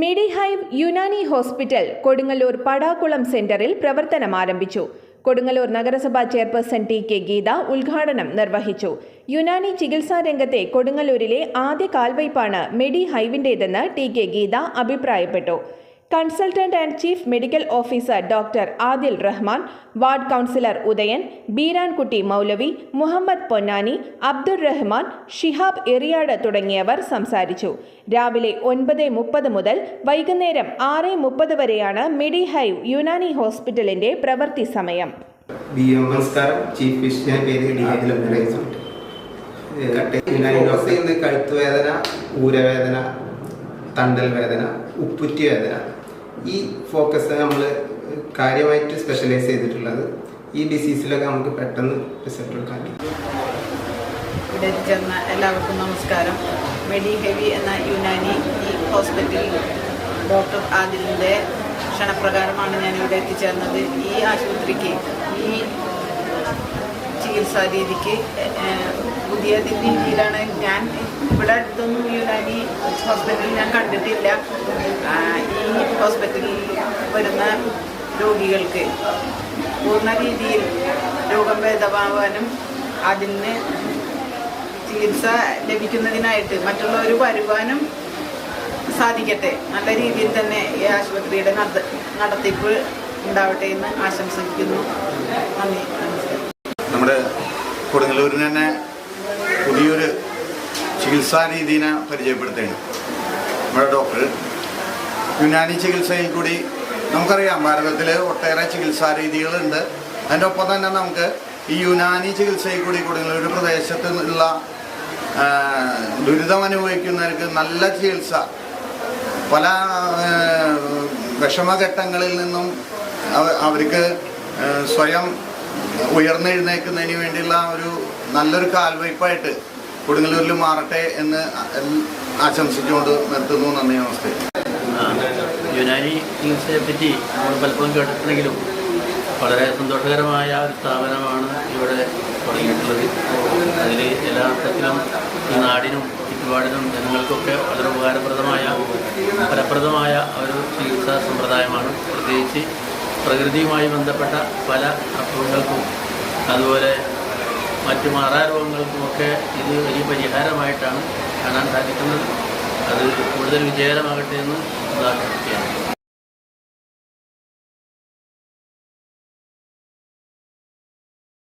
മെഡിഹൈവ് Unani hospital Kodungallur പടാക്കുളം സെന്ററിൽ പ്രവർത്തനം ആരംഭിച്ചു. കൊടുങ്ങല്ലൂർ നഗരസഭാ ചെയർപേഴ്സൺ ടി കെ ഗീത ഉദ്ഘാടനം നിർവഹിച്ചു. യുനാനി ചികിത്സാ രംഗത്തെ കൊടുങ്ങല്ലൂരിലെ ആദ്യ കാൽവയ്പാണ് മെഡിഹൈവിന്റേതെന്ന് ടി കെ ഗീത അഭിപ്രായപ്പെട്ടു. Consultant and chief medical officer doctor Adil Rahman ward councillor Udayan Beerankutty Moulavi Muhammad Ponnani Abdul Rahman Shihab Eriyad തുടങ്ങിയവർ സംസാരിച്ചു. രാവിലെ ഒൻപത് മുപ്പത് മുതൽ വൈകുന്നേരം ആറ് മുപ്പത് വരെയാണ് മെഡിഹൈവ് യുനാനി ഹോസ്പിറ്റലിന്റെ പ്രവൃത്തി സമയം. നമസ്കാരം. ചീഫ് പേര് ഡി ഊരവേദന തണ്ടൽ വേദന ഉപ്പുറ്റി വേദന. ഈ ഫോക്കസ് നമ്മൾ കാര്യമായിട്ട് സ്പെഷ്യലൈസ് ചെയ്തിട്ടുള്ളത്. ഈ ഡിസീസിലൊക്കെ നമുക്ക് പെട്ടെന്ന് റിസൾട്ട് എടുക്കാൻ ഇവിടെ ചേർന്ന എല്ലാവർക്കും നമസ്കാരം. മെഡി ഹെവി എന്ന യുനാനി ഈ ഹോസ്പിറ്റലിൽ ഡോക്ടർ ആദിലിന്റെ ക്ഷണപ്രകാരമാണ് ഞാൻ ഇവിടെ എത്തിച്ചേർന്നത്. ഈ ആശുപത്രിക്ക് ഈ ചികിത്സാ രീതിക്ക് പുതിയ രീതിയിലാണ് ഞാൻ ഇവിടെ അടുത്തൊന്നും യുനാനി ഹോസ്പിറ്റലിൽ ഞാൻ കണ്ടിട്ടില്ല. ഈ ഹോസ്പിറ്റലിൽ വരുന്ന രോഗികൾക്ക് പൂർണ രീതിയിൽ രോഗം ഭേദമാവാനും അതിന് ചികിത്സ ലഭിക്കുന്നതിനായിട്ട് മറ്റുള്ളവർ വരുവാനും സാധിക്കട്ടെ. നല്ല രീതിയിൽ തന്നെ ഈ ആശുപത്രിയുടെ നട- നടത്തിപ്പ് ഉണ്ടാവട്ടെ എന്ന് ആശംസിക്കുന്നു. നന്ദി നമ്മുടെ കൊടുങ്ങല്ലൂരിന് തന്നെ പുതിയൊരു ചികിത്സാ രീതിനെ പരിചയപ്പെടുത്തുകയാണ്. നമ്മുടെ ഡോക്ടർ. യുനാനി ചികിത്സയിൽ കൂടി നമുക്കറിയാം ഭാരതത്തിൽ ഒട്ടേറെ ചികിത്സാ രീതികളുണ്ട്. അതിന്റെ ഒപ്പം തന്നെ നമുക്ക് ഈ യുനാനി ചികിത്സയിൽ കൂടി കൊടുങ്ങല്ലൂർ പ്രദേശത്ത് നിന്നുള്ള ദുരിതം അനുഭവിക്കുന്നവർക്ക് നല്ല ചികിത്സ. പല വിഷമഘട്ടങ്ങളിൽ നിന്നും അവർക്ക് സ്വയം ഉയർന്നെഴുന്നേൽക്കുന്നതിന് വേണ്ടിയുള്ള ഒരു നല്ലൊരു കാൽവയ്പായിട്ട് കൊടുങ്ങല്ലൂരിൽ മാറട്ടെ എന്ന് ആശംസിച്ചുകൊണ്ട് നിർത്തുന്നു. നന്ദി നമസ്തേ. യുനാനി ചികിത്സയെ പറ്റി നമ്മൾ പലപ്പോഴും കേട്ടിട്ടുണ്ടെങ്കിലും വളരെ സന്തോഷകരമായ ഒരു സ്ഥാപനമാണ് ഇവിടെ തുടങ്ങിയിട്ടുള്ളത്. അതിൽ എല്ലാ അർത്ഥത്തിലും ഈ നാടിനും ചുറ്റുപാടിനും ജനങ്ങൾക്കൊക്കെ വളരെ ഉപകാരപ്രദമായ ഫലപ്രദമായ ഒരു ചികിത്സാ സമ്പ്രദായമാണ്. പ്രത്യേകിച്ച് പ്രകൃതിയുമായി ബന്ധപ്പെട്ട പല അസുഖങ്ങൾക്കും അതുപോലെ മറ്റു മാറാരോഗങ്ങൾക്കുമൊക്കെ ഇത് വലിയ പരിഹാരമായിട്ടാണ് കാണാൻ സാധിക്കുന്നത്. അത് കൂടുതൽ വിജയകരമാകട്ടെ എന്ന് പ്രാർത്ഥിക്കുകയാണ്